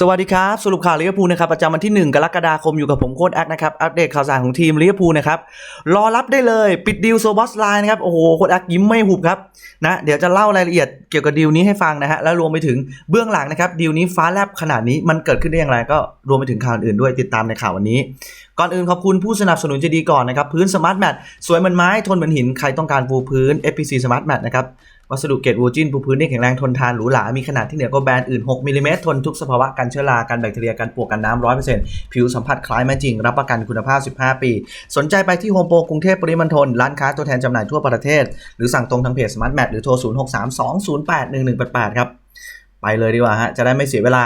สวัสดีครับ สรุปข่าวลิเวอร์พูลนะครับประจำวันที่ 1 กรกฎาคมอยู่กับผมโค้ดแอคนะครับ อัปเดตข่าวสารของทีมลิเวอร์พูลนะครับรอรับได้เลยปิดดีลโซบอสไลน์นะครับ โอ้โหโค้ดแอคยิ้มไม่หุบครับนะเดี๋ยวจะเล่ารายละเอียดเกี่ยวกับดีลนี้ให้ฟังนะฮะแล้วรวมไปถึงเบื้องหลังนะครับดีลนี้ฟ้าแลบขนาดนี้มันเกิดขึ้นได้อย่างไรก็รวมไปถึงข่าวอื่นด้วยติดตามในข่าววันนี้ ก่อนอื่นขอบคุณผู้สนับสนุนจะดีก่อนนะครับพื้นสมาร์ทแมทสวยเหมือนไม้ทนเหมือนหินใครต้องการปูพื้น FPC Smart Mat นะครับ วัสดุเกรดวูจินปูพื้นที่แข็งแรงทนทานหรูหรา มีขนาดที่เหนือกว่าแบรนด์อื่น 6มิลลิเมตรทนทุกสภาวะกันเชื้อรากันแบคทีเรียกันปวกกันน้ำ100%ผิวสัมผัสคล้ายไม้จริง รับประกันคุณภาพ 15 ปี สนใจไปที่โฮมโปรกรุงเทพปริมณฑลร้านค้าตัวแทนจำหน่ายทั่วประเทศ หรือสั่งตรงทางเพจ Smart Mat หรือโทร 0632081188 ครับไปเลยดีกว่าฮะจะได้ไม่เสียเวลา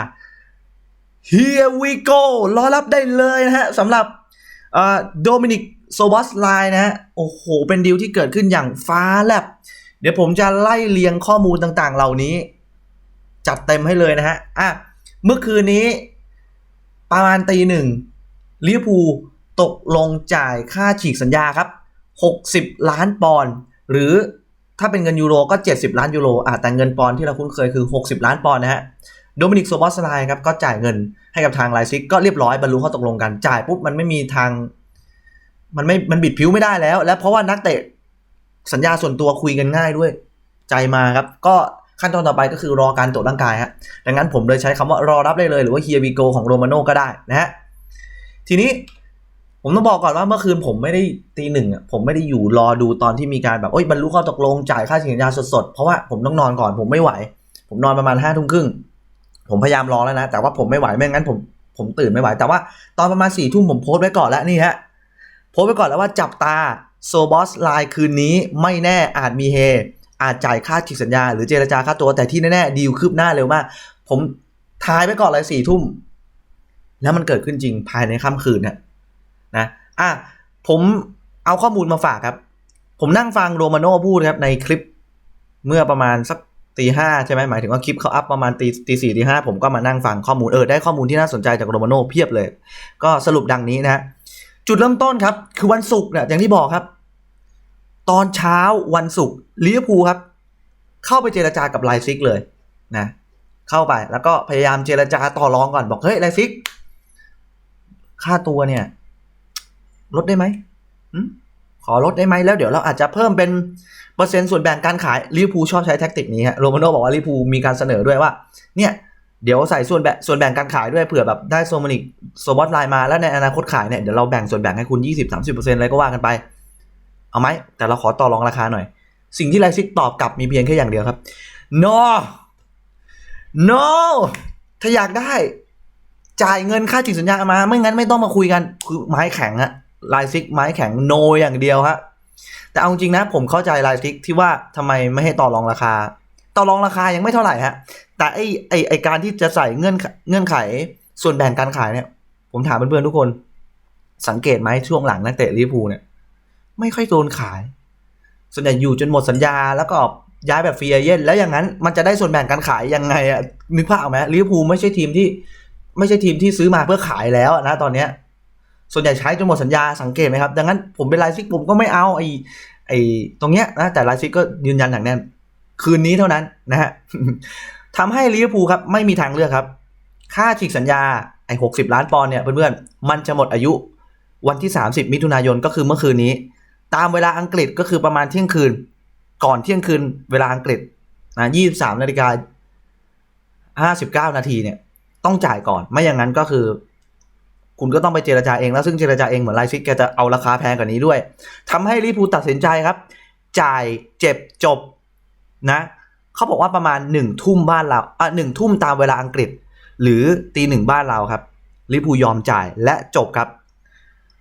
Here we go รอรับได้เลยนะฮะสำหรับโดมินิกโซบอสไลน์นะฮะโอ้โหเป็นดีลที่เกิดขึ้นอย่างฟ้าแลบ เดี๋ยวผมจะไล่เรียงข้อมูลต่างๆ เหล่านี้ จัดเต็มให้เลยนะฮะอะเมื่อคืนนี้ ประมาณตีหนึ่งลิเวอร์พูลตกลงจ่ายค่าฉีกสัญญาครับ 60 ล้านปอนด์หรือถ้าเป็นเงินยูโรก็ 70 ล้านยูโรอะแต่เงินปอนด์ที่เราคุ้นเคยคือ 60 ล้านปอนด์นะฮะโดมินิกโซบอสไลน์ครับก็จ่ายเงินให้กับทางไลซิกก็เรียบร้อยบรรลุข้อตกลงกันจ่ายปุ๊บมันไม่มีทาง มันไม่มันบิดผิวไม่ได้แล้ว และเพราะว่านักเตะ สัญญาส่วนตัวคุยกันง่ายด้วย ใจมาครับ ก็ขั้นตอนต่อไปก็คือรอการตรวจร่างกายฮะดังนั้นผมเลยใช้คำว่ารอรับได้เลยหรือว่า here we go ของโรมาโน่ก็ได้นะฮะทีนี้ผมต้องบอกก่อนว่าเมื่อคืนผมไม่ได้ตีหนึ่งอะผมไม่ได้อยู่รอดูตอนที่มีการแบบโอ้ยบรรลุข้อตกลงจ่ายค่าสัญญาสดๆ เพราะว่าผมต้องนอนก่อนผมไม่ไหว ผมนอนประมาณห้าทุ่มครึ่งผมพยายามรอแล้วนะ แต่ว่าผมไม่ไหวไม่งั้นผมผมตื่นไม่ไหว แต่ว่าตอนประมาณสี่ทุ่มผมโพสต์ไว้ก่อนแล้วนี่ฮะโพสต์ไว้ก่อนแล้วว่าจับตา โซบอสไลน์คืนนี้ไม่แน่อาจมีเฮ อาจจ่ายค่าฉีกสัญญา หรือเจรจาค่าตัวแต่ที่แน่ๆดีลคืบหน้าเร็วมาก ผมทายไว้ก่อนเลยสี่ทุ่ม แล้วมันเกิดขึ้นจริงภายในค่ำคืนน่ะนะอะผมเอาข้อมูลมาฝากครับ ผมนั่งฟังโรมาโน่พูดครับในคลิปเมื่อประมาณสักตีห้าใช่ไหมหมายถึงว่าคลิปเขาอัพประมาณตีตีสี่ตีห้าผมก็มานั่งฟังข้อมูลเออได้ข้อมูลที่น่าสนใจจากโรมาโน่เพียบเลย ก็สรุปดังนี้นะฮะ จุดเริ่มต้นครับ คือวันศุกร์เนี่ยอย่างที่บอกครับ ตอนเช้าวันศุกร์ลิเวอร์พูลครับ เข้าไปเจรจากับไลซิกเลยนะเข้าไปแล้วก็พยายามเจรจาต่อรองก่อนบอกเฮ้ยไลซิก ค่าตัวเนี่ย ลดได้ไหมขอลดได้ไหมแล้วเดี๋ยวเราอาจจะเพิ่มเป็นเปอร์เซ็นต์ส่วนแบ่งการขายลิเวอร์พูลชอบใช้แท็กติกนี้ฮะโรมาโน่บอกว่าลิเวอร์พูลมีการเสนอด้วยว่า เนี่ย เดี๋ยวใส่ส่วนแบ่งส่วนแบ่งการขายด้วยเผื่อแบบได้โซมานิกโซบอสไลน์มาแล้วในอนาคตขายเนี่ยเดี๋ยวเราแบ่งส่วนแบ่งให้คุณ 20-30%อะไรก็ว่ากันไป เอาไหมแต่เราขอต่อรองราคาหน่อย สิ่งที่ไลซิกตอบกลับมีเพียงแค่อย่างเดียวครับ no no ถ้าอยากได้จ่ายเงินค่าจิตสัญญามา ไม่งั้นไม่ต้องมาคุยกันคือไม้แข็งอะไลซิกไม้แข็ง no อย่างเดียวฮะแต่เอาจริงนะผมเข้าใจไลซิกที่ว่าทำไมไม่ให้ต่อรองราคา ต่อรองราคายังไม่เท่าไหร่ฮะ แต่ไอไอไอการที่จะใส่เงื่อนเงื่อนไขส่วนแบ่งการขายเนี่ย ผมถามเพื่อนๆทุกคน สังเกตไหมช่วงหลังนักเตะลิเวอร์พูลเนี่ย ไม่ค่อยโดนขาย ส่วนใหญ่อยู่จนหมดสัญญาแล้วก็ย้ายแบบฟรีเอเย่นแล้วอย่างนั้นมันจะได้ส่วนแบ่งการขายยังไงอะนึกภาพออกไหมลิเวอร์พูลไม่ใช่ทีมที่ ไม่ใช่ทีมที่ซื้อมาเพื่อขายแล้วนะตอนเนี้ย ส่วนใหญ่ใช้จนหมดสัญญาสังเกตไหมครับ ดังนั้นผมเป็นไลซิกผมก็ไม่เอาไอไอตรงเนี้ยนะแต่ไลซิกก็ยืนยันอย่างแน่น คืนนี้เท่านั้นนะฮะทำให้ลิเวอร์พูลครับไม่มีทางเลือกครับ ค่าฉีกสัญญาไอ้หกสิบล้านปอนด์เนี่ยเพื่อนๆมันจะหมดอายุวันที่ 30 มิถุนายนก็คือเมื่อคืนนี้ ตามเวลาอังกฤษก็คือประมาณเที่ยงคืน ก่อนเที่ยงคืนเวลาอังกฤษนะ23นาฬิกา59นาทีเนี่ย ต้องจ่ายก่อนไม่อย่างนั้นก็คือ คุณก็ต้องไปเจรจาเองแล้วซึ่งเจรจาเองเหมือนไลซิกแกจะเอาราคาแพงกว่านี้ด้วยทำให้ลิพูตัดสินใจครับ จ่ายเจ็บจบ นะเขาบอกว่าประมาณหนึ่งทุ่มบ้านเราอะหนึ่งทุ่มตามเวลาอังกฤษ หรือตีหนึ่งบ้านเราครับลิพูยอมจ่ายและจบครับ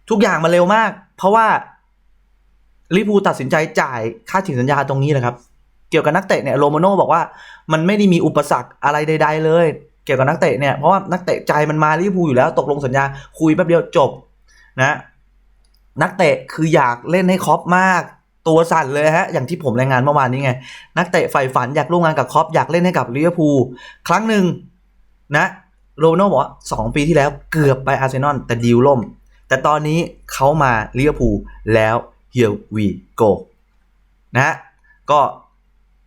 ทุกอย่างมาเร็วมาก เพราะว่าลิพูตัดสินใจจ่ายค่าฉีกสัญญาตรงนี้เลยครับ เกี่ยวกับนักเตะเนี่ยโรมาโน่บอกว่ามันไม่ได้มีอุปสรรคอะไรใด ๆ เลย เกี่ยวกับนักเตะเนี่ยเพราะว่านักเตะใจมันมาลิพูอยู่แล้ว ตกลงสัญญาคุยแป๊บเดียวจบนะนักเตะคืออยากเล่นให้ครอปมาก ตัวสั่นเลยฮะ อย่างที่ผมรายงานเมื่อวานนี้ไง นักเตะใฝ่ฝันอยากร่วมงานกับครอปอยากเล่นให้กับลิเวอร์พูลครั้งหนึ่งนะโรนัลโดบอกว่าสองปีที่แล้วเกือบไปอาร์เซนอลแต่ดีลล่ม แต่ตอนนี้เขามาลิเวอร์พูลแล้ว here we go นะฮะก็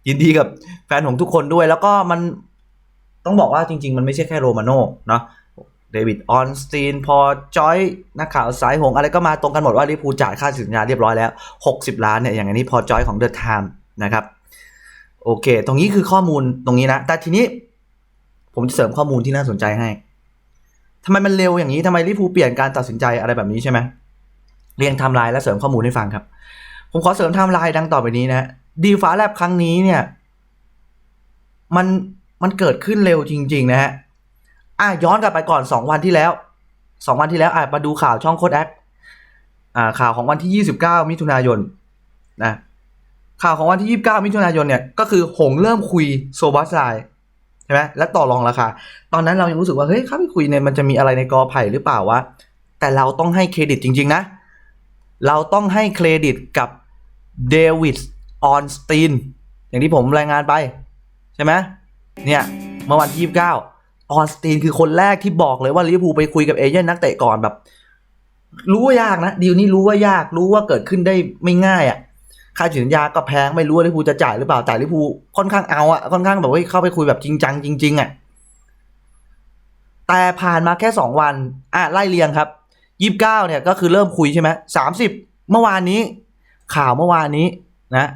ยินดีกับแฟนของทุกคนด้วย แล้วก็มันต้องบอกว่าจริง ๆ มันไม่ใช่แค่โรมาโน่เนาะ เดวิดออนสตีนพอจอยนักข่าวสายหงอะไรก็มาตรงกันหมดว่าลิพูจ่ายค่าสัญญาเรียบร้อยแล้ว 60 ล้านเนี่ยอย่างนนี้พอจอยของเดอะไทม์นะครับโอเค ตรงนี้คือข้อมูลตรงนี้นะ แต่ทีนี้ ผมจะเสริมข้อมูลที่น่าสนใจให้ทำไมมันเร็วอย่างนี้ทำไมลิพูเปลี่ยนการตัดสินใจอะไรแบบนี้ใช่ไหมเรียงไทม์ไลน์และเสริมข้อมูลให้ฟังครับ ผมขอเสริมไทม์ไลน์ดังต่อไปนี้นะดีฟ้าแลบครั้งนี้เนี่ย มันมันเกิดขึ้นเร็วจริง ๆ นะฮะ อะย้อนกลับไปก่อนสองวันที่แล้วสองวันที่แล้วอะมาดูข่าวช่องโคดแอคอ่าข่าวของวันที่ยี่สิบเก้ามิถุนายนนะข่าวของวันที่ยี่สิบเก้ามิถุนายนเนี่ยก็คือหงเริ่มคุยโซบัสไลใช่ไหมและต่อรองราคาตอนนั้นเรายังรู้สึกว่าเฮ้ยเขาไปคุยเนี่ยมันจะมีอะไรในกอไผ่หรือเปล่าวะแต่เราต้องให้เครดิตจริง ๆ นะ เราต้องให้เครดิตกับเดวิดออนสตีนอย่างที่ผมรายงานไป ใช่ไหมเนี่ย เมื่อวันที่29 ออนสตีนคือคนแรกที่บอกเลยว่าลิเวอร์พูลไปคุยกับเอเจนต์นักเตะก่อนแบบ รู้ว่ายากนะดีลนี้รู้ว่ายากรู้ว่าเกิดขึ้นได้ไม่ง่ายอะ่ะค่าสัญญาก็แพงไม่รู้ว่าลิเวอร์พูลจะจ่ายหรือเปล่าแต่ลิเวอร์พูลค่อนข้างเอาอะ่ะค่อนข้างแบบว่าเข้าไปคุยแบบจริงจังจริง ๆอะ่ะแต่ผ่านมาแค่สองวันอะไล่เรียงครับยี่สิบเก้าเนี่ยก็คือเริ่มคุยใช่ไหมสามสิบเมื่อวานนี้ ข่าวเมื่อวานนี้นะ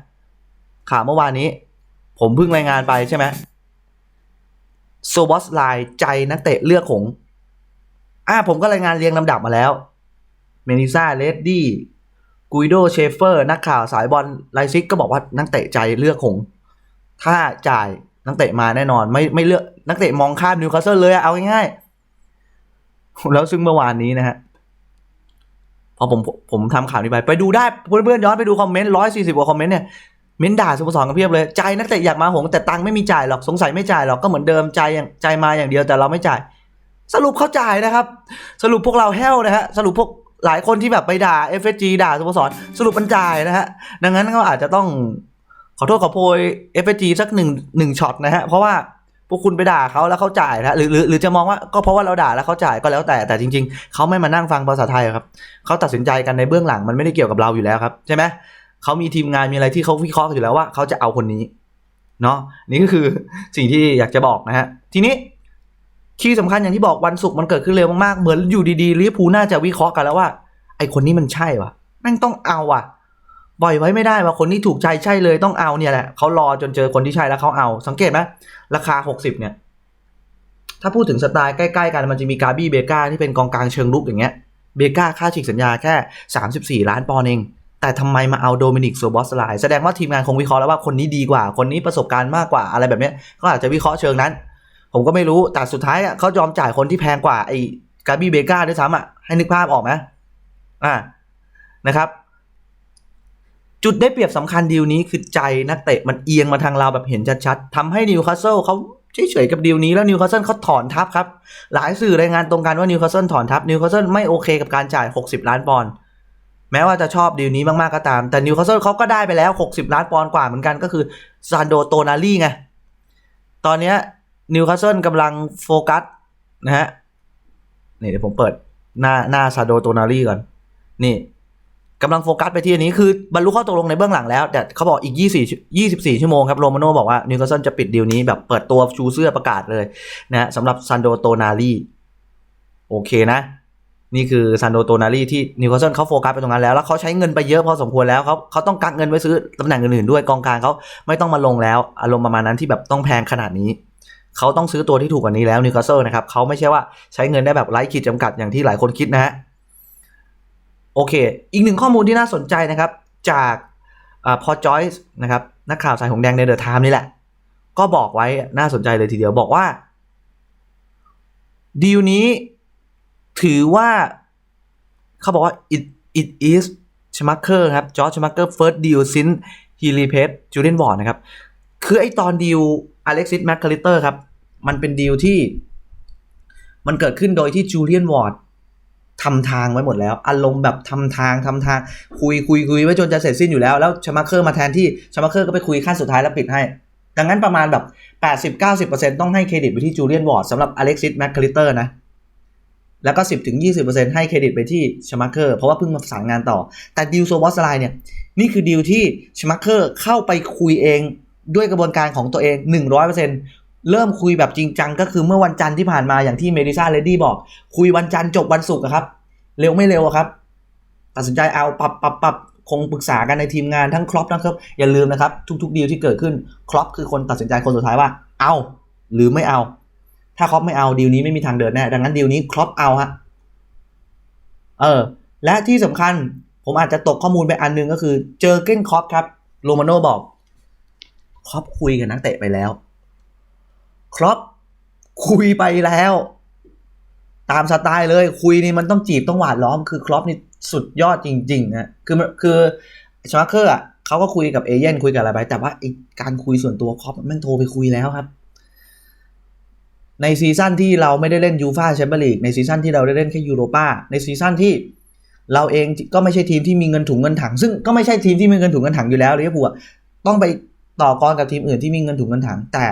ข่าวเมื่อวานนี้ ผมเพิ่งรายงานไปใช่ไหม โซบอสไลน์ใจนักเตะเลือกหงอ่าผมก็รายงานเรียงลำดับมาแล้ว เมนิซ่าเลดดี้กุยโดเชฟเฟอร์ นักข่าวสายบอลไลซิกก็บอกว่านักเตะใจเลือกหงถ้าจ่ายนักเตะมาแน่นอน ไม่ไม่เลือกนักเตะมองข้ามนิวคาสเซิลเลยอะเอาง่ายๆ แล้วซึ่งเมื่อวานนี้นะฮะพอผมผมทำข่าวนี้ไป ไปดูได้เพื่อนๆย้อนไปดูคอมเมนต์ร้อยสี่สิบกว่าคอมเมนต์เนี่ย เม้นด่าสโมสรกันเพียบเลยใจนักเตะอยากมาหงแต่ตังค์ไม่มีจ่ายหรอกสงสัยไม่จ่ายหรอกก็เหมือนเดิมใจอย่างใจมาอย่างเดียวแต่เราไม่จ่าย สรุปเขาจ่ายนะครับ สรุปพวกเราแห้วนะฮะสรุปพวกหลายคนที่แบบไปด่า FSG ด่าสโมสรสรุปมันจ่ายนะฮะดังนั้นก็อาจจะต้องขอโทษขอโพย FSG สักหนึ่งหนึ่งช็อตนะฮะเพราะว่าพวกคุณไปด่าเขาแล้วเขาจ่ายนะหรือหรือหรือจะมองว่าก็เพราะว่าเราด่าแล้วเขาจ่ายก็แล้วแต่แต่จริง ๆเขาไม่มานั่งฟังภาษาไทยครับเขาตัดสินใจกันในเบื้องหลังมันไม่ได้เกี่ยวกับเราอยู่แล้วครับใช่ไหม เขามีทีมงานมีอะไรที่เขาวิเคราะห์อยู่แล้วว่าเขาจะเอาคนนี้เนาะนี่ก็คือสิ่งที่อยากจะบอกนะฮะทีนี้คีย์สำคัญอย่างที่บอกวันศุกร์มันเกิดขึ้นเร็วมากๆ เหมือนอยู่ดีๆลิเวอร์พูลน่าจะวิเคราะห์กันแล้วว่า ไอคนนี้มันใช่วะแม่งต้องเอาอะปล่อยไว้ไม่ได้ว่าคนที่ถูกใจใช่เลยต้องเอาเนี่ยแหละเขารอจนเจอคนที่ใช่แล้วเขาเอา สังเกตไหมราคาหกสิบเนี่ย ถ้าพูดถึงสไตล์ใกล้ๆกันมันจะมีกาบี้เบก้าที่เป็นกองกลางเชิงลุกอย่างเงี้ยเบก้าค่าฉีกสัญญาแค่สามสิบสี่ล้านปอนด์เอง แต่ทำไมมาเอาโดมินิกโซบอสไลแสดงว่าทีมงานคงวิเคราะห์แล้วว่าคนนี้ดีกว่า คนนี้ประสบการณ์มากกว่าอะไรแบบนี้ก็อาจจะวิเคราะห์เชิงนั้น ผมก็ไม่รู้แต่สุดท้ายอะเขายอมจ่ายคนที่แพงกว่าไอ้กาบี้เบก้าด้วยซ้ำอะให้นึกภาพออกไหมอ่านะครับ จุดได้เปรียบสำคัญดีลนี้คือใจนักเตะมันเอียงมาทางเราแบบเห็นชัดๆทำให้นิวคาสเซิลเขาเฉยๆกับดีลนี้แล้วนิวคาสเซิลเขาถอนทับครับ หลายสื่อรายงานตรงกันว่านิวคาสเซิลถอนทับนิวคาสเซิลไม่โอเคกับการจ่าย 60 ล้านปอนด์ แม้ว่าจะชอบดีลนี้มากๆก็ตาม แต่นิวคาสเซิลเขาก็ได้ไปแล้ว 60 ล้านปอนด์กว่าเหมือนกันก็คือซานโดโตนาลี่ไง ตอนนี้นิวคาสเซิลกำลังโฟกัสนะฮะนี่เดี๋ยวผมเปิดหน้าหน้าซาโดโตนาลี่ก่อน นี่กำลังโฟกัสไปที่อันนี้คือบรรลุข้อตกลงในเบื้องหลังแล้ว แต่เขาบอกอีก 24 24 ชั่วโมงครับโรมาโน่บอกว่านิวคาสเซิลจะปิดดีลนี้แบบเปิดตัวชูเสื้อประกาศเลยนะฮะสำหรับซานโดโตนาลีโอเคนะ นี่คือซานโดโตนาลีที่นิวคาสเซิลเขาโฟกัสไปตรงนั้นแล้ว แล้วเขาใช้เงินไปเยอะพอสมควรแล้วเขาเขาต้องกักเงินไว้ซื้อตำแหน่งอื่นๆด้วยกองกลางเขาไม่ต้องมาลงแล้วอารมณ์ประมาณนั้นที่แบบต้องแพงขนาดนี้เขาต้องซื้อตัวที่ถูกกว่านี้แล้วนิวคาสเซิลนะครับเขาไม่ใช่ว่าใช้เงินได้แบบไร้ขีดจำกัดอย่างที่หลายคนคิดนะฮะโอเค อีกหนึ่งข้อมูลที่น่าสนใจนะครับ จากอพอจอยส์นะครับนักข่าวสายหงแดงในเดอะไทม์นี่แหละ ก็บอกไว้น่าสนใจเลยทีเดียวบอกว่าดีลนี้ ถือว่า เขาบอกว่า it it is Schumacher ครับจอร์จ Schumacher first deal since he replaced Julian Ward นะครับ คือไอตอนดีล Alexis McAllister ครับ มันเป็นดีลที่ มันเกิดขึ้นโดยที่ Julian Ward ทำทางไว้หมดแล้ว อารมณ์แบบทำทางทำทาง คุยคุยคุยไว้จนจะเสร็จสิ้นอยู่แล้ว แล้วชมาเคอร์มาแทนที่ชมาเคอร์ก็ไปคุยขั้นสุดท้ายแล้วปิดให้ ดังนั้นประมาณแบบ 80-90%ต้องให้เครดิตไปที่จูเลียนวอร์ดสำหรับอเล็กซิสแมคคาลิเตอร์นะ แล้วก็ 10-20%ให้เครดิตไปที่ชมาเคอร์เพราะว่าเพิ่งมาสั่งงานต่อ แต่ดิวโซบอสไลน์เนี่ย นี่คือดิวที่ชมาเคอร์เข้าไปคุยเองด้วยกระบวนการของตัวเอง 100%เริ่มคุยแบบจริงจังก็คือเมื่อวันจันทร์ที่ผ่านมาอย่างที่เมดิซ่าเลดี้บอก คุยวันจันทร์จบวันศุกร์ครับ เร็วไม่เร็วครับ ตัดสินใจเอาปรับปรับปรับคงปรึกษากันในทีมงานทั้งครอปนะครับอย่าลืมนะครับทุกๆดีลที่เกิดขึ้นครอปคือคนตัดสินใจคนสุดท้ายว่า เอาหรือไม่เอา ถ้าครอปไม่เอาดีลนี้ไม่มีทางเดินแน่ดังนั้นดีลนี้ครอปเอาฮะเออ และที่สำคัญผมอาจจะตกข้อมูลไปอันหนึงก็คือ เจอเก้นครอปครับโรมาโน่บอกครอปคุยกับนักเตะไปแล้วครอปคุยไปแล้ว ตามสไตล์เลยคุยนี่มันต้องจีบต้องหวานล้อมคือครอปนี่สุดยอดจริงๆนะคือคือชาร์เคอร์อะเขาก็คุยกับเอเย่นคุยกับอะไรไปแต่ว่าการคุยส่วนตัวครอปแม่งโทรไปคุยแล้วครับ ในซีซั่นที่เราไม่ได้เล่นยูฟาแชมเปี้ยนลีกในซีซั่นที่เราได้เล่นแค่ยูโรปาในซีซั่นที่เราเองก็ไม่ใช่ทีมที่มีเงินถุงเงินถัง ซึ่งก็ไม่ใช่ทีมที่มีเงินถุงเงินถังอยู่แล้วลิเวอร์พูลต้องไปต่อกรกับทีมอื่นที่มีเงินถุงเงินถัง แต่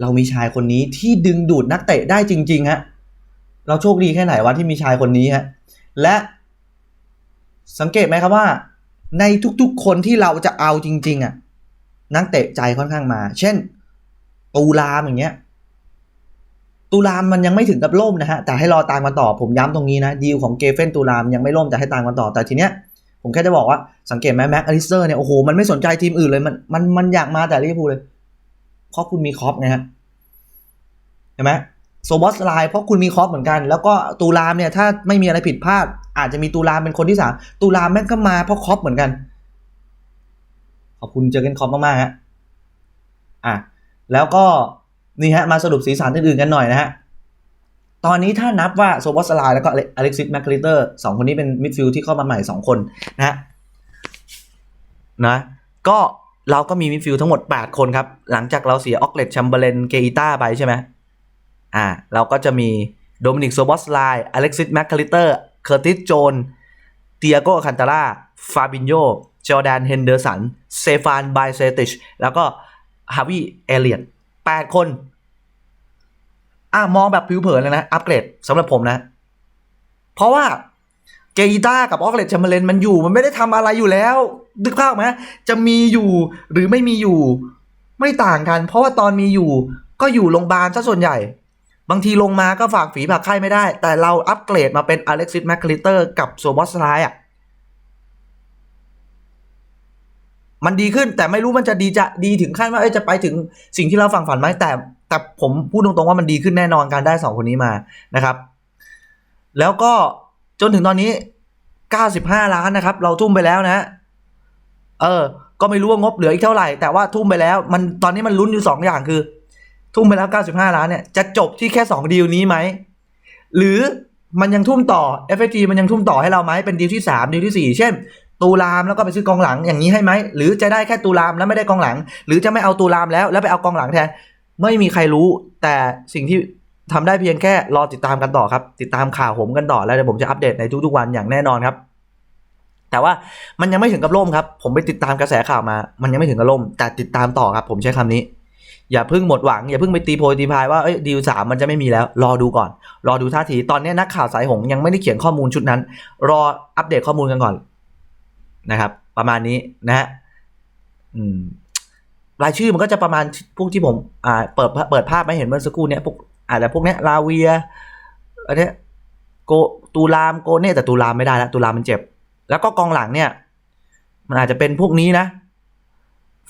เรามีชายคนนี้ที่ดึงดูดนักเตะได้จริงๆฮะเราโชคดีแค่ไหนวะที่มีชายคนนี้ฮะและสังเกตไหมครับว่า ในทุกๆคนที่เราจะเอาจริง ๆอะนักเตะใจค่อนข้างมา เช่น ตูรามอย่างเงี้ย ตูรามมันยังไม่ถึงกับล่มนะฮะแต่ให้รอตามกันต่อผมย้ำตรงนี้นะดีลของเกเฟนตูรามยังไม่ล่มแต่ให้ตามกันต่อแต่ทีเนี้ยผมแค่จะบอกว่าสังเกตไหมแม็กอลิสเตอร์เนี่ยโอ้โหมันไม่สนใจทีมอื่นเลยมันมันมันอยากมาแต่ลิเวอร์พูลเลย เพราะคุณมีคอปไงฮะเห็นไหมโซบอสไลน์เพราะคุณมีคอปเหมือนกัน แล้วก็ตูรามเนี่ยถ้าไม่มีอะไรผิดพลาด อาจจะมีตูรามเป็นคนที่สามตูรามแม่งก็มาเพราะคอปเหมือนกัน ขอบคุณเจอกันคอปมากๆฮะอะแล้วก็ นี่ฮะมาสรุปสีสันอื่นๆกันหน่อยนะฮะตอนนี้ถ้านับว่าโซบอสไลแล้วก็อเล็กซิสแมคคลิเตอร์สองคนนี้เป็นมิดฟิลด์ที่เข้ามาใหม่สองคนนะฮะนะก็เราก็มีมิดฟิลด์ทั้งหมด 8 คนครับ หลังจากเราเสียออกเลตแชมเบอร์เลนเกอิต้าไปใช่ไหมอ่าเราก็จะมีโดมินิกโซบอสไลอเล็กซิสแมคคลิเตอร์เคอร์ติสโจนเตียโกคันตาร่าฟาบินโยจอร์แดนเฮนเดอร์สันเซฟานไบเซติชแล้วก็ฮาวิเอเลียน 8 คน อะมองแบบผิวเผินเลยนะ อัปเกรดสำหรับผมนะ เพราะว่าเกอีต้ากับออกเลตแชมเบอร์เลนมันอยู่ มันไม่ได้ทำอะไรอยู่แล้วนึกภาพไหมจะมีอยู่หรือไม่มีอยู่ ไม่ต่างกัน เพราะว่าตอนมีอยู่ ก็อยู่โรงพยาบาลซะส่วนใหญ่ บางทีลงมาก็ฝากฝีฝากไข้ไม่ได้ แต่เราอัปเกรดมาเป็นอเล็กซิสแมคคลิเตอร์กับโซบอสไลอะ มันดีขึ้นแต่ไม่รู้มันจะดีจะดีถึงขั้นว่าจะไปถึงสิ่งที่เราฝังฝันไหมแต่ แต่ผมพูดตรงๆว่ามันดีขึ้นแน่นอนการได้สองคนนี้มานะครับ แล้วก็จนถึงตอนนี้ 95 ล้านนะครับ เราทุ่มไปแล้วนะ เออ ก็ไม่รู้ว่างบเหลืออีกเท่าไหร่ แต่ว่าทุ่มไปแล้ว มันตอนนี้มันลุ้นอยู่ 2 อย่างคือ ทุ่มไปแล้ว 95 ล้านเนี่ยจะจบที่แค่ 2 ดีลนี้ไหมหรือมันยังทุ่มต่อ FFG มันยังทุ่มต่อให้เราไหมเป็นดีลที่ 3 ดีลที่ 4 เช่น ตูรามแล้วก็ไปซื้อกองหลังอย่างนี้ให้ไหมหรือจะได้แค่ตูรามแล้วไม่ได้กองหลัง หรือจะไม่เอาตูรามแล้วแล้วไปเอากองหลังแทน ไม่มีใครรู้ แต่สิ่งที่ทำได้เพียงแค่รอติดตามกันต่อครับ ติดตามข่าวผมกันต่อแล้วเดี๋ยวผมจะอัปเดตในทุกๆวันอย่างแน่นอนครับ แต่ว่ามันยังไม่ถึงกับล่มครับ ผมไปติดตามกระแสข่าวมา มันยังไม่ถึงกับล่ม แต่ติดตามต่อครับ ผมใช้คำนี้ อย่าเพิ่งหมดหวัง อย่าเพิ่งไปตีโพยตีพายว่าเอ้ยดีลสามมันจะไม่มีแล้ว รอดูก่อน รอดูท่าทีตอนนี้นักข่าวสายหงยังไม่ได้เขียนข้อมูลชุดนั้น รออัปเดตข้อมูลกันก่อน นะครับ ประมาณนี้นะฮะรายชื่อมันก็จะประมาณพวกที่ผมอ่าเปิดเปิดภาพไม่เห็นเมื่อสักครู่เนี้ยพวกอาจจะพวกเนี้ยลาเวียอันเนี้ยโกตูรามโกเน่แต่ตูรามไม่ได้แล้วตูรามมันเจ็บ แล้วก็กองหลังเนี่ย มันอาจจะเป็นพวกนี้นะ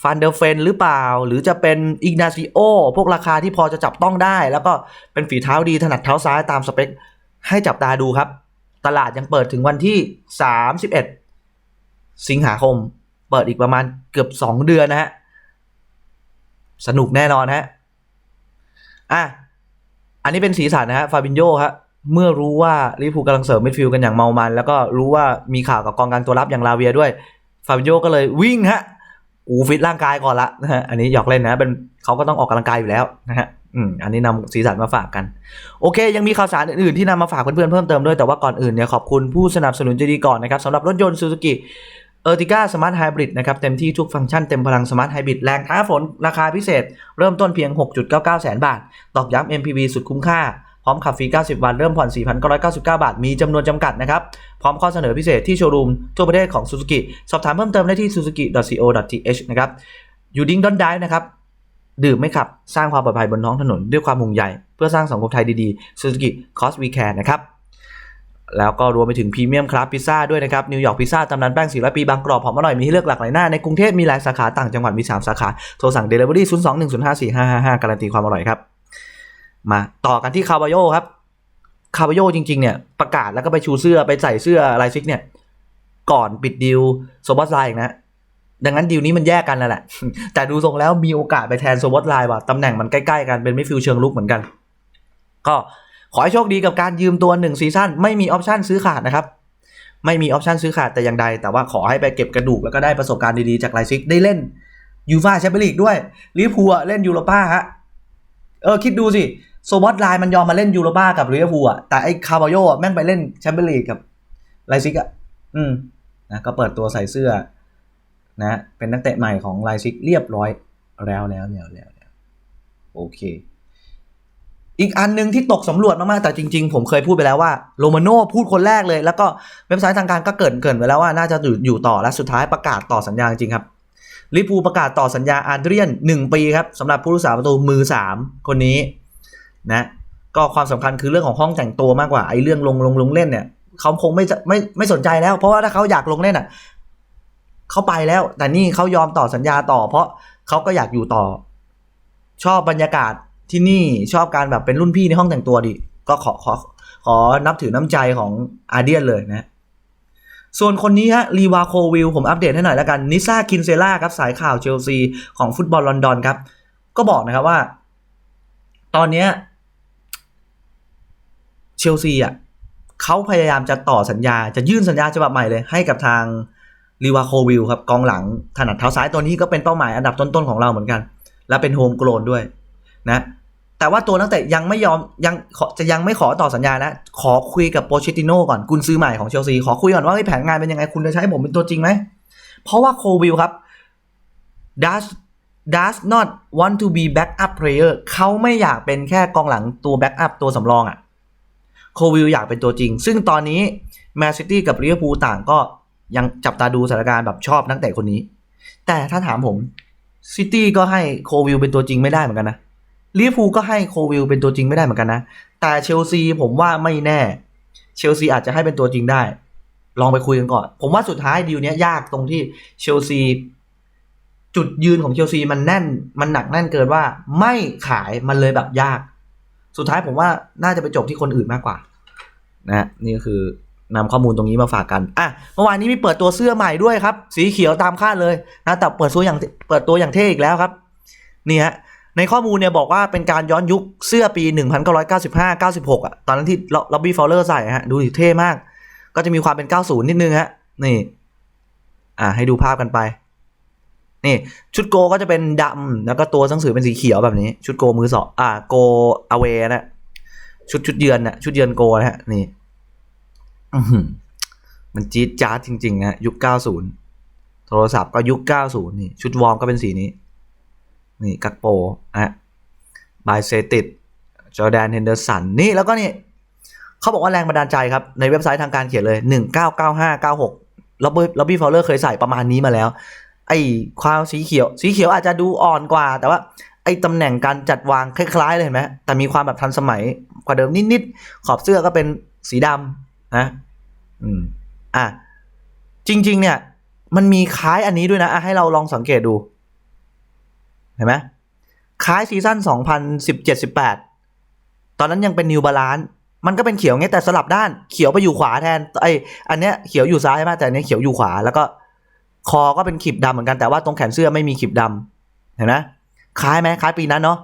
ฟันเดอร์เฟนหรือเปล่า หรือจะเป็นอิกนาซิโอพวกราคาที่พอจะจับต้องได้ แล้วก็เป็นฝีเท้าดีถนัดเท้าซ้ายตามสเปค ให้จับตาดูครับ ตลาดยังเปิดถึงวันที่ 31 สิงหาคม เปิดอีกประมาณเกือบ 2 เดือนนะฮะ สนุกแน่นอนฮะ อะ อันนี้เป็นสีสันนะฮะ ฟาบินโยครับเมื่อรู้ว่าลิพูกำลังเสริมมิดฟิลด์กันอย่างเมามัน แล้วก็รู้ว่ามีข่าวกับกองกลางตัวรับอย่างลาเวียด้วย ฟาบินโยก็เลยวิ่งฮะกูฟิตร่างกายก่อนละนะฮะ อันนี้หยอกเล่นนะ เป็นเขาก็ต้องออกกำลังกายอยู่แล้วนะฮะอืมอันนี้นำสีสันมาฝากกัน โอเค ยังมีข่าวสารอื่นๆที่นำมาฝากเพื่อนๆเพิ่มเติมด้วยแต่ว่าก่อนอื่นเนี่ยขอบคุณผู้สนับสนุนใจดีก่อนนะครับสำหรับรถยนต์ซูซูกิ เออร์ติก้าสมาร์ทไฮบริดนะครับเต็มที่ทุกฟังก์ชันเต็มพลังสมาร์ทไฮบริดแรงท้าฝนราคาพิเศษ เริ่มต้นเพียง 6.99 แสนบาท ตอกย้ำ MPV สุดคุ้มค่า พร้อมขับฟรี 90 วัน เริ่มผ่อน 4,999 บาท มีจำนวนจำกัดนะครับ พร้อมข้อเสนอพิเศษที่โชว์รูมทั่วประเทศของ Suzuki สอบถามเพิ่มเติมได้ที่ suzuki.co.th นะครับยูดิ้งดอนไดนะครับดื่มไม่ขับ สร้างความปลอดภัยบนท้องถนนด้วยความห่งใยเพื่อสร้างสังคมไทยดีๆ Suzuki Cos We Care นะครับ แล้วก็รวมไปถึงพรีเมียมคราฟพิซซ่าด้วยนะครับนิวยอร์กพิซซ่าตำนานแป้ง400ปีบางกรอบหอมอร่อยมีให้เลือกหลากหลายหน้าในกรุงเทพมีหลายสาขาต่างจังหวัดมี 3 สาขา โทรสั่ง Delivery 0 2 1 0 5 4 5 5 5การันตีความอร่อยครับ มาต่อกันที่คาบาโยครับคาบาโยจริงๆเนี่ยประกาศแล้วก็ไปชูเสื้อไปใส่เสื้อลายซิกเนี่ยก่อนปิดดีลโซบอสไลน์นะดังนั้นดีลนี้มันแยกกันแล้วแหละ แต่ดูทรงแล้วมีโอกาสไปแทนโซบอสไลน์ว่ะตำแหน่งมันใกล้ๆกันเป็นไม่ฟิลเชิงลุกเหมือนกัน ก็ ขอให้โชคดีกับการยืมตัวหนึ่งซีซั่นไม่มีออปชันซื้อขาดนะครับไม่มีออปชันซื้อขาดแต่อย่างใด แต่ว่าขอให้ไปเก็บกระดูกแล้วก็ได้ประสบการณ์ดีๆจากไลซิกได้เล่นยูฟาแชมเปี้ยนลีกด้วยลิเวอร์พูลเล่นยูโรป้าฮะเออคิดดูสิโซบอสไลน์มันยอมมาเล่นยูโรป้ากับลิเวอร์พูลอะแต่ไอ้คาร์บาโยแม่งไปเล่นแชมเปี้ยนลีกกับไลซิกอะอืมนะก็เปิดตัวใส่เสื้อนะเป็นนักเตะใหม่ของไลซิกเรียบร้อยแล้วแล้วแล้วแล้วแล้วโอเค อีกอันหนึ่งที่ตกสำรวจมากๆ แต่จริง ๆ ผมเคยพูดไปแล้วว่าโรมาโน่พูดคนแรกเลย แล้วก็เว็บไซต์ทางการก็เกินเกินไปแล้วว่าน่าจะอยู่ต่อและสุดท้ายประกาศต่อสัญญาจริงครับลิเวอร์พูประกาศต่อสัญญาอาร์เดรียนหนึ่งปีครับสำหรับผู้รักษาประตูมือสามคนนี้นะก็ความสำคัญคือเรื่องของห้องแต่งตัวมากกว่าไอ้เรื่องลงลงลงเล่นเนี่ยเขาคงไม่จะไม่ไม่สนใจแล้ว เพราะว่าถ้าเขาอยากลงเล่นอะเขาไปแล้ว แต่นี่เขายอมต่อสัญญาต่อ เพราะเขาก็อยากอยู่ต่อ ชอบบรรยากาศ ที่นี่ชอบการแบบเป็นรุ่นพี่ในห้องแต่งตัวดิ ก็ขอขอขอนับถือน้ำใจของอาเดียนเลยนะ ส่วนคนนี้ฮะรีวาโควิลผมอัปเดตให้หน่อยแล้วกัน นิซ่าคินเซล่าครับสายข่าวเชลซีของฟุตบอลลอนดอนครับ ก็บอกนะครับว่า ตอนเนี้ยเชลซีอะเขาพยายามจะต่อสัญญาจะยื่นสัญญาฉบับใหม่เลย ให้กับทางรีวาโควิลครับกองหลังถนัดเท้าซ้ายตัวนี้ก็เป็นเป้าหมายอันดับต้นๆของเราเหมือนกัน และเป็นโฮมโกลนด้วย นะแต่ว่าตัวนักเตะยังไม่ยอมยังจะยังไม่ขอต่อสัญญานะขอคุยกับโปเชติโน่ก่อนกุนซื้อใหม่ของเชลซีขอคุยก่อนว่าแผนงานเป็นยังไงคุณจะใช้ผมเป็นตัวจริงไหมเพราะว่าโควิลครับ does does not want to be backup player เขาไม่อยากเป็นแค่กองหลังตัว backup ตัวสำรองอะ่ะโควิลอยากเป็นตัวจริง ซึ่งตอนนี้แมนซิตี้กับลิเวอร์พูลต่างก็ยังจับตาดูสถานการณ์แบบชอบนักเตะคนนี้ แต่ถ้าถามผมซิตี้ก็ให้โควิลเป็นตัวจริงไม่ได้เหมือนกันนะ ลิเวอร์พูลก็ให้โควิลเป็นตัวจริงไม่ได้เหมือนกันนะ แต่เชลซีผมว่าไม่แน่ เชลซีอาจจะให้เป็นตัวจริงได้ ลองไปคุยกันก่อน ผมว่าสุดท้ายดีลนี้ยยากตรงที่เชลซีจุดยืนของเชลซีมันแน่น มันหนักแน่นเกินว่าไม่ขายมันเลยแบบยาก สุดท้ายผมว่าน่าจะไปจบที่คนอื่นมากกว่า นะนี่ก็คือนำข้อมูลตรงนี้มาฝากกัน อะ เมื่อวานนี้มีเปิดตัวเสื้อใหม่ด้วยครับ สีเขียวตามคาดเลยนะ แต่เปิดตัวอย่าง เปิดตัวอย่างเท่อีกแล้วครับ นี่ฮะ ในข้อมูลเนี่ยบอกว่าเป็นการย้อนยุคเสื้อปี 1995 96อะตอนนั้นที่ล็อบบี้ฟอลเลอร์ใส่ฮะดูเท่มาก ก็จะมีความเป็น 90 นิดนึงฮะนี่อะให้ดูภาพกันไป นี่ชุดโกก็จะเป็นดำแล้วก็ตัวหนังสือเป็นสีเขียวแบบนี้ ชุดโกมือสองอ่าโกอเวนะชุดชุดเยือนนะชุดเยือนโกนะฮะนี่มันจี๊ดจ๊าดจริงๆนะยุค 90 โทรศัพท์ก็ยุค 90 นี่ ชุดวอร์มก็เป็นสีนี้ นี่กักโปนะบายเซติดจอแดนเฮนเดอร์สันนี่แล้วก็นี่เขาบอกว่าแรงบันดาลใจครับ ในเว็บไซต์ทางการเขียนเลย 199596ล็อบบี้ล็อบบี้ฟอลเลอร์เคยใส่ประมาณนี้มาแล้ว ไอ้ความสีเขียว สีเขียวอาจจะดูอ่อนกว่า แต่ว่าไอ้ตำแหน่งการจัดวางคล้ายๆเลยเห็นไหมแต่มีความแบบทันสมัยกว่าเดิมนิดๆขอบเสื้อก็เป็นสีดำนะอืมอะจริง ๆ เนี่ย มันมีคล้ายอันนี้ด้วยนะะให้เราลองสังเกตดู เห็นไหมคล้ายซีซั่น2017-18 ตอนนั้นยังเป็นนิวบาลานมันก็เป็นเขียวไงแต่สลับด้านเขียวไปอยู่ขวาแทนไออันเนี้ยเขียวอยู่ซ้ายใช่ไหมแต่อันเนี้ยเขียวอยู่ขวาแล้วก็คอก็เป็นขีบดำเหมือนกันแต่ว่าตรงแขนเสื้อไม่มีขีบดำเห็นไหมคล้ายไหมคล้ายปีนั้นเนาะ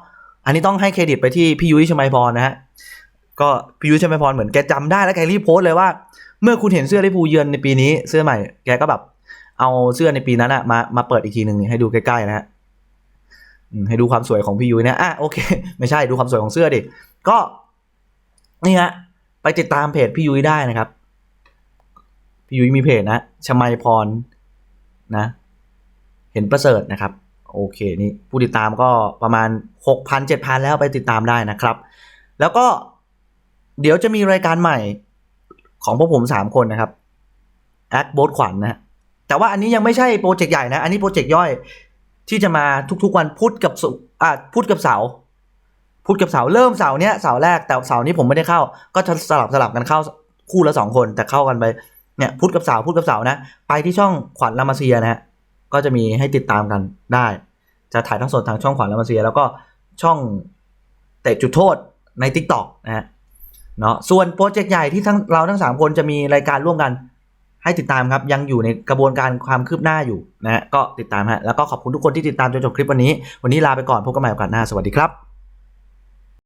อันนี้ต้องให้เครดิตไปที่พี่ยุ้ยชมัยพรนะฮะก็พี่ยุ้ยชมัยพรเหมือนแกจำได้แล้วแกรีบโพสเลยว่า เมื่อคุณเห็นเสื้อลิเวอร์พูลเยือนในปีนี้เสื้อใหม่ แกก็แบบเอาเสื้อในปีนั้นอะมามาเปิดอีกทีหนึ่งให้ดูใกล้ๆนะฮะ ให้ดูความสวยของพี่ยุ้ยนะอะโอเค ไม่ใช่ดูความสวยของเสื้อดิ ก็ นี่ฮะไปติดตามเพจพี่ยุ้ยได้นะครับ พี่ยุ้ยมีเพจนะชมัยพรนะ เห็นประเสริฐนะครับ โอเคนี่ผู้ติดตามก็ประมาณหกพันเจ็ดพันแล้วไปติดตามได้นะครับ แล้วก็เดี๋ยวจะมีรายการใหม่ของพวกผมสามคนนะครับแอคโบสขวัญนะฮะแต่ว่าอันนี้ยังไม่ใช่โปรเจกต์ใหญ่นะ อันนี้โปรเจกต์ย่อย ที่จะมาทุกๆวันพุธกับศุกร์อะพุธกับเสาร์พุธกับเสาร์เริ่มเสาร์เนี้ยเสาร์แรกแต่เสาร์นี้ผมไม่ได้เข้า ก็จะสลับสลับกันเข้าคู่ละสองคน แต่เข้ากันไปเนี่ยพุธกับเสาร์พุธกับเสาร์นะ ไปที่ช่องขวัญลามาเซียนะฮะก็จะมีให้ติดตามกันได้ จะถ่ายทั้งสดทางช่องขวัญลามาเซีย แล้วก็ช่องเตะจุดโทษใน t ิ k t o k นะฮะเนาะส่วนโปรเจกต์ใหญ่ที่ทั้งเราทั้งสามคนจะมีรายการร่วมกัน ให้ติดตามครับยังอยู่ในกระบวนการความคืบหน้าอยู่นะฮะก็ติดตามฮะแล้วก็ขอบคุณทุกคนที่ติดตามจนจบคลิปวันนี้ วันนี้ลาไปก่อนพบกันใหม่โอกาสหน้าสวัสดีครับ